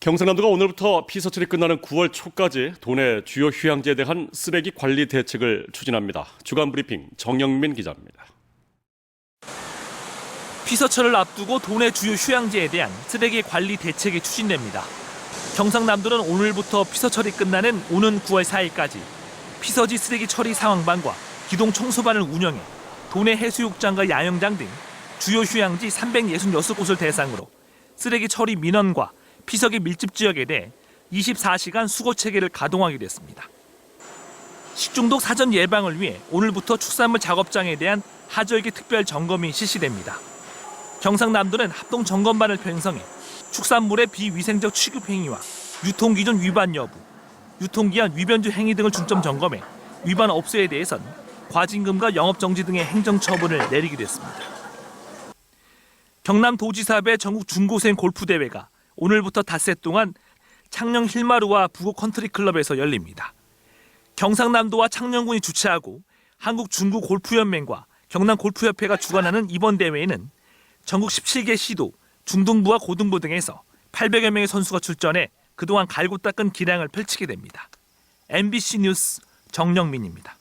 경상남도가 오늘부터 피서철이 끝나는 9월 초까지 도내 주요 휴양지에 대한 쓰레기 관리 대책을 추진합니다. 주간 브리핑 정영민 기자입니다. 피서철을 앞두고 도내 주요 휴양지에 대한 쓰레기 관리 대책이 추진됩니다. 경상남도는 오늘부터 피서철이 끝나는 오는 9월 4일까지 피서지 쓰레기 처리 상황반과 기동 청소반을 운영해 도내 해수욕장과 야영장 등 주요 휴양지 366곳을 대상으로 쓰레기 처리 민원과 피서기 밀집 지역에 대해 24시간 수거 체계를 가동하기로 했습니다. 식중독 사전 예방을 위해 오늘부터 축산물 작업장에 대한 하절기 특별 점검이 실시됩니다. 경상남도는 합동 점검반을 편성해 축산물의 비위생적 취급 행위와 유통 기준 위반 여부, 유통기한 위변주 행위 등을 중점 점검해 위반 업소에 대해선 과징금과 영업정지 등의 행정처분을 내리기로 했습니다. 경남도지사배 전국 중고생 골프대회가 오늘부터 닷새 동안 창녕 힐마루와 부곡 컨트리 클럽에서 열립니다. 경상남도와 창녕군이 주최하고 한국 중구 골프연맹과 경남 골프협회가 주관하는 이번 대회에는 전국 17개 시도, 중등부와 고등부 등에서 800여 명의 선수가 출전해 그동안 갈고 닦은 기량을 펼치게 됩니다. MBC 뉴스 정영민입니다.